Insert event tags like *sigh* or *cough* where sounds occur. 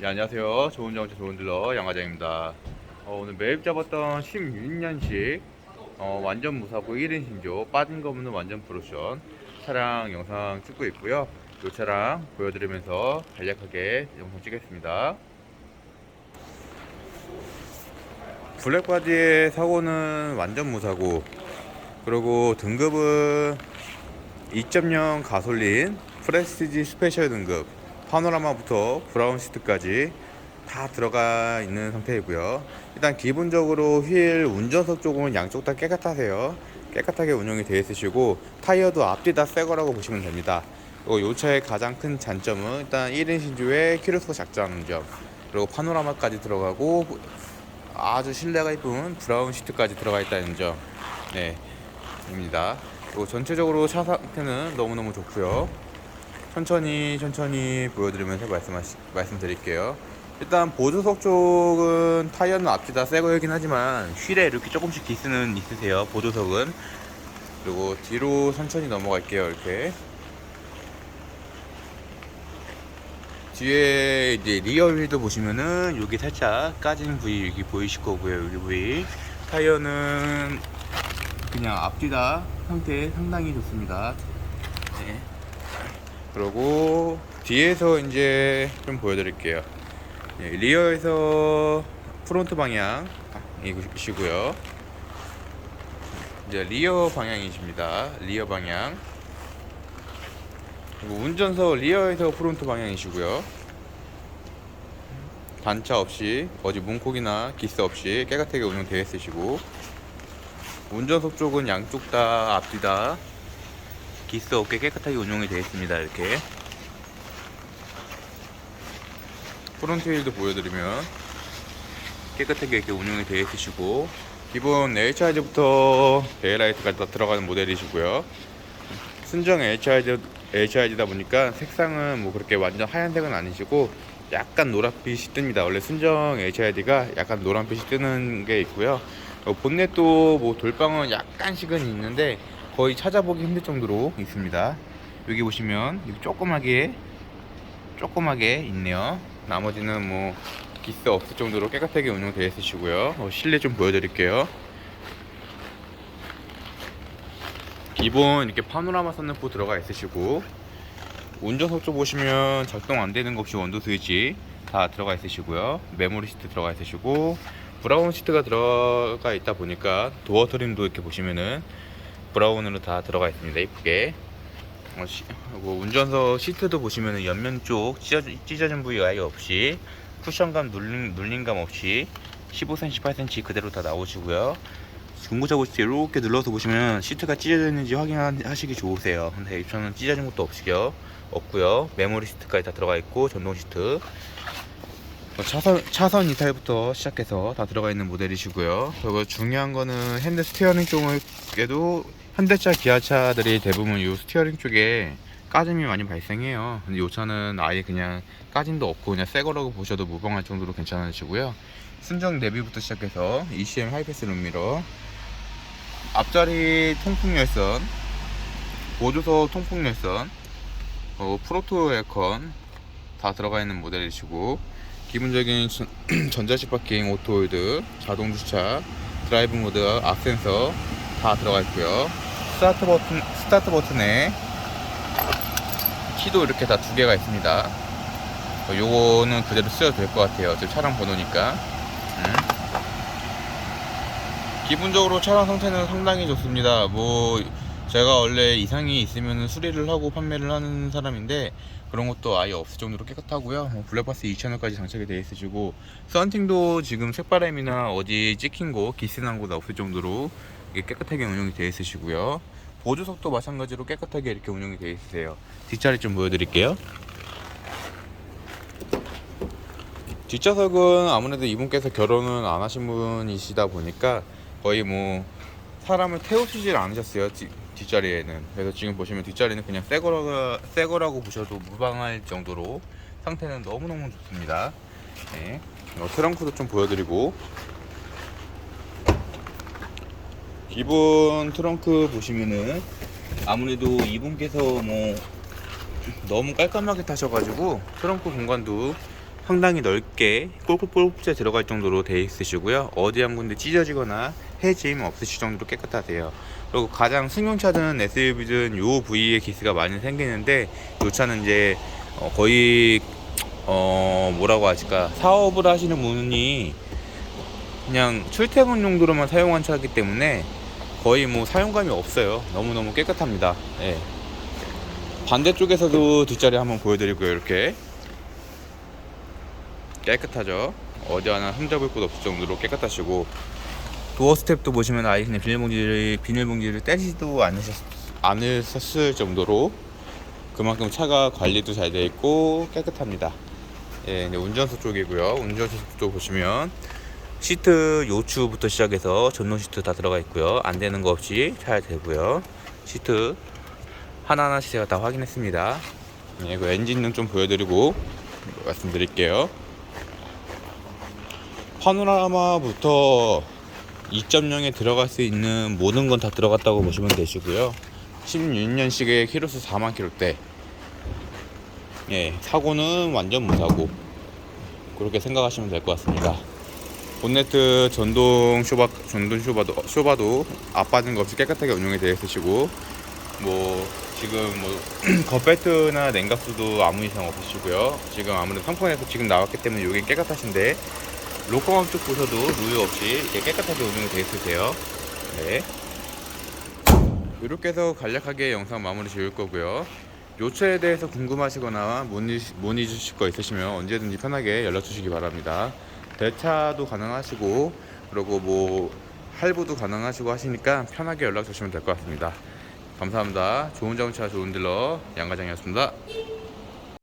네, 안녕하세요. 좋은 정치 좋은 딜러 양화장입니다. 어, 오늘 매입 잡았던 16년식 어, 완전 무사고 1인 신조 빠진 거 없는 완전 프로션 차량 영상 찍고 있고요. 이 차량 보여드리면서 간략하게 영상 찍겠습니다. 블랙바디의 사고는 완전 무사고 그리고 등급은 2.0 가솔린 프레스티지 스페셜 등급 파노라마부터 브라운 시트까지 다 들어가 있는 상태이고요. 일단 기본적으로 휠 운전석 쪽은 양쪽 다 깨끗하세요. 깨끗하게 운영이 되어 있으시고 타이어도 앞뒤 다 새 거라고 보시면 됩니다. 이 차의 가장 큰 단점은 일단 1인 신주의 키로수가 작다는 점 그리고 파노라마까지 들어가고 아주 실내가 이쁜 브라운 시트까지 들어가 있다는 점 네, 입니다. 그리고 전체적으로 차 상태는 너무너무 좋고요. 천천히 천천히 보여드리면서 말씀하시, 말씀드릴게요. 일단 보조석 쪽은 타이어는 앞뒤 다 새 거이긴 하지만 휠에 이렇게 조금씩 기스는 있으세요. 보조석은 그리고 뒤로 천천히 넘어갈게요. 이렇게 뒤에 이제 리어 휠도 보시면은 여기 살짝 까진 부위 여기 보이실 거고요. 여기 부위 타이어는 그냥 앞뒤 다 상태 상당히 좋습니다. 네. 그리고 뒤에서 이제 좀 보여드릴게요. 네, 리어에서 프론트 방향 이시고요. 이제 리어 방향이십니다. 리어 방향. 그리고 운전석 리어에서 프론트 방향이시고요. 단차 없이 어디 문콕이나 기스 없이 깨끗하게 운영되어 있으시고 운전석 쪽은 양쪽 다 앞뒤 다 기스 없게 깨끗하게 운영이 되어 있습니다. 이렇게 프론트 휠도 보여드리면 깨끗하게 이렇게 운영이 되어 있으시고 기본 HID부터 데일라이트까지 다 들어가는 모델이시고요. 순정 HID, HID다 보니까 색상은 뭐 그렇게 완전 하얀색은 아니시고 약간 노란빛이 뜹니다. 원래 순정 HID가 약간 노란빛이 뜨는 게 있고요. 어, 본넷도 뭐 돌방은 약간씩은 있는데 거의 찾아보기 힘들 정도로 있습니다. 여기 보시면 여기 조그맣게 조그맣게 있네요. 나머지는 뭐 기스 없을 정도로 깨끗하게 운영되어 있으시고요. 어, 실내 좀 보여드릴게요. 기본 이렇게 파노라마 선루프 들어가 있으시고 운전석 쪽 보시면 작동 안 되는 것 없이 원도 스위치 다 들어가 있으시고요. 메모리 시트 들어가 있으시고 브라운 시트가 들어가 있다 보니까 도어 트림도 이렇게 보시면은 브라운으로 다 들어가 있습니다. 이쁘게. 어, 시, 운전석 시트도 보시면은 옆면 쪽 찢어, 찢어진 부위 아예 없이 쿠션감 눌림, 눌림감 없이 15cm, 18cm 그대로 다 나오시고요. 중고차 시트 이렇게 눌러서 보시면 시트가 찢어져 있는지 확인하시기 좋으세요. 근데 저는 찢어진 것도 없이요. 없고요. 메모리 시트까지 다 들어가 있고 전동 시트. 어, 차선 차선 이탈부터 시작해서 다 들어가 있는 모델이시고요. 그리고 중요한 거는 핸드 스티어링 쪽에도 현대차, 기아차들이 대부분 이 스티어링 쪽에 까짐이 많이 발생해요. 근데 이 차는 아예 그냥 까짐도 없고 그냥 새 거라고 보셔도 무방할 정도로 괜찮으시고요. 순정 내비부터 시작해서 ECM 하이패스 룸미러, 앞자리 통풍 열선, 보조석 통풍 열선, 어, 프로토 에어컨 다 들어가 있는 모델이시고 기본적인 전- *clears throat* 전자식 파킹, 오토홀드, 자동 주차, 드라이브 모드, 악센서 다 들어가 있고요. 스타트 버튼 스타트 버튼에 키도 이렇게 다 두 개가 있습니다. 어, 요거는 그대로 쓰여도 될 것 같아요. 지금 차량 번호니까. 음. 기본적으로 차량 상태는 상당히 좋습니다. 뭐 제가 원래 이상이 있으면 수리를 하고 판매를 하는 사람인데 그런 것도 아예 없을 정도로 깨끗하고요. 뭐 블랙박스 2채널까지 장착이 되어 있으시고 썬팅도 지금 색바람이나 어디 찍힌 곳, 기스난 곳 없을 정도로 깨끗하게 운영이 되어 있으시고요. 보조석도 마찬가지로 깨끗하게 이렇게 운영이 되어 있으세요. 뒷자리 좀 보여드릴게요. 뒷좌석은 아무래도 이분께서 결혼은 안 하신 분이시다 보니까 거의 뭐 사람을 태우시질 않으셨어요 뒷, 뒷자리에는 그래서 지금 보시면 뒷자리는 그냥 새 거라고, 새 거라고 보셔도 무방할 정도로 상태는 너무너무 좋습니다 네. 어, 트렁크도 좀 보여드리고 기본 트렁크 보시면은 아무래도 이분께서 뭐 너무 깔끔하게 타셔가지고 트렁크 공간도 상당히 넓게 꼴깍꼴깍 들어갈 정도로 되어 있으시고요. 어디 한 군데 찢어지거나 해짐 없으실 정도로 깨끗하세요. 그리고 가장 승용차든 SUV든 요 부위에 기스가 많이 생기는데 요 차는 이제 어, 거의 어 뭐라고 하실까 사업을 하시는 분이 그냥 출퇴근 용도로만 사용한 차이기 때문에 거의 뭐 사용감이 없어요. 너무너무 깨끗합니다. 예. 반대쪽에서도 뒷자리 한번 보여드리고요. 이렇게 깨끗하죠. 어디 하나 흠잡을 곳 없을 정도로 깨끗하시고 도어 스텝도 보시면 아예 그냥 비닐봉지를 비닐봉지를 떼지도 않으셨 않으셨을 정도로 그만큼 차가 관리도 잘 되어 있고 깨끗합니다. 예, 이제 운전석 쪽이고요. 운전석 쪽 보시면 시트 요추부터 시작해서 전동 시트 다 들어가 있고요. 안 되는 거 없이 잘 되고요. 시트 하나하나씩 제가 다 확인했습니다. 예, 그 엔진은 좀 보여드리고 말씀드릴게요. 파노라마부터 2.0에 들어갈 수 있는 모든 건 다 들어갔다고 보시면 되시고요. 16년식의 키로수 4만 킬로대. 예, 사고는 완전 무사고. 그렇게 생각하시면 될 것 같습니다. 본네트 전동 쇼바 전동 쇼바도 쇼바도 앞빠진 거 없이 깨끗하게 운영이 되어 있으시고 뭐 지금 뭐 *clears throat* 겉벨트나 냉각수도 아무 이상 없으시고요. 지금 아무래도 상품에서 지금 나왔기 때문에 이게 깨끗하신데 로커망 쪽 보셔도 누유 없이 깨끗하게 운영이 되어 있으세요. 네. 이렇게 해서 간략하게 영상 마무리 지을 거고요. 요체에 대해서 궁금하시거나 문의, 문의 주실 거 있으시면 언제든지 편하게 연락 주시기 바랍니다. 대차도 가능하시고 그리고 뭐 할부도 가능하시고 하시니까 편하게 연락 주시면 될 것 같습니다. 감사합니다. 좋은 자동차 좋은 딜러 양과장이었습니다.